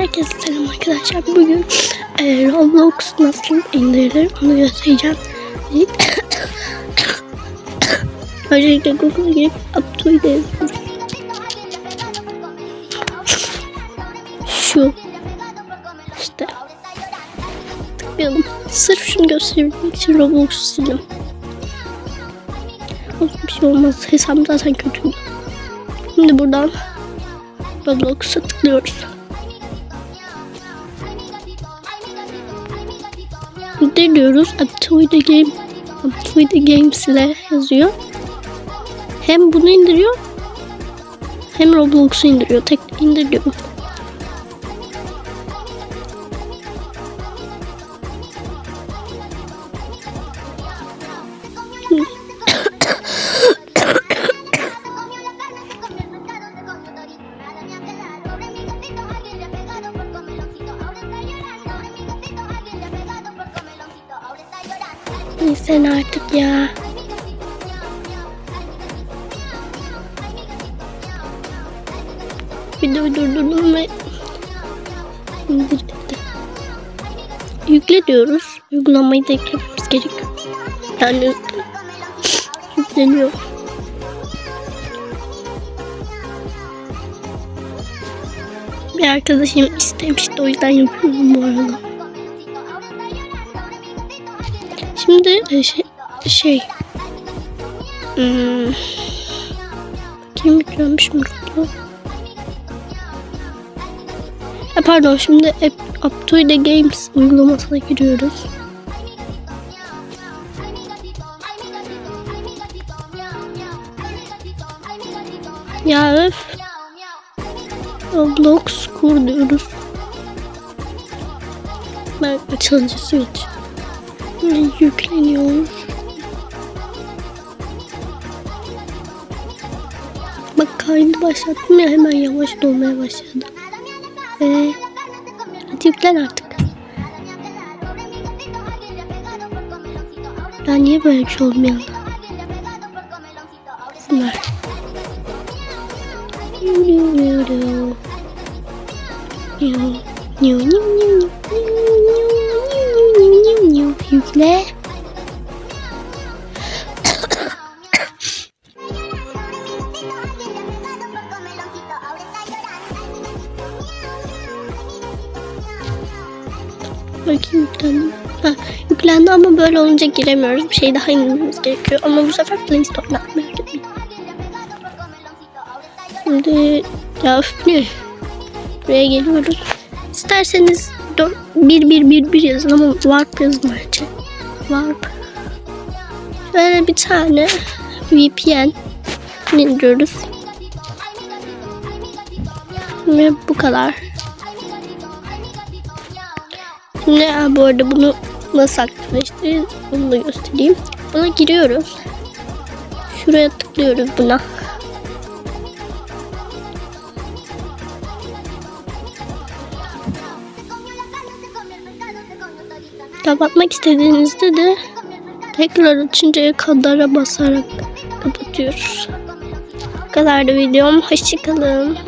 Herkese selam arkadaşlar. Bugün e, Roblox nasıl indirilir onu göstereceğim. Öncelikle Google'a girip Apto'yu da yazıyoruz. Şu. İşte. Tıklayalım. Sırf şunu gösterebilmek için Roblox'u sildim. Bir şey olmaz. Hesabım zaten kötüydü. Şimdi buradan Roblox'a tıklıyoruz. İndiriyoruz. Uptoy the Game Uptoy the Games ile yazıyor. Hem bunu indiriyor hem Roblox'u indiriyor. Tek indiriyorum. Sen artık ya. Videoyu durdurdum ve indirdi. Yükle diyoruz. Uygulamayı da eklememiz gerekiyor. Yani yükleniyor. Bir arkadaşım istemişti o yüzden yapıyorum bu arada. Şimdi e, şey, şey hmm, kim yüklenmiş mi burada? E, pardon şimdi App, Up the Games uygulamasına giriyoruz. Ya öf. Roblox kur diyoruz. Ben açılıcı switch. Böyle yükleniyor. Bak kaydı başlattım ya hemen yavaş dolmaya başladı. Ee, hadi yüklen artık. Ya niye böyle bir şey olmuyor? Ver. Yükle. Bakayım yüklendi. Ha, yüklendi ama böyle olunca giremiyoruz. Bir şey daha indirmemiz gerekiyor. Ama bu sefer Play Store'dan unutmayın. Şimdi ya öf, ne? Buraya geliyoruz. İsterseniz 1 1 1 1 yazın ama warp yazın bence. Warp. Şöyle bir tane VPN indiriyoruz. Ve bu kadar. Şimdi bu arada bunu nasıl aktifleştiririz onu da göstereyim. Buna giriyoruz. Şuraya tıklıyoruz buna. Kapatmak istediğinizde de tekrar açıncaya kadara basarak kapatıyoruz. Bu kadar da videom. Hoşçakalın.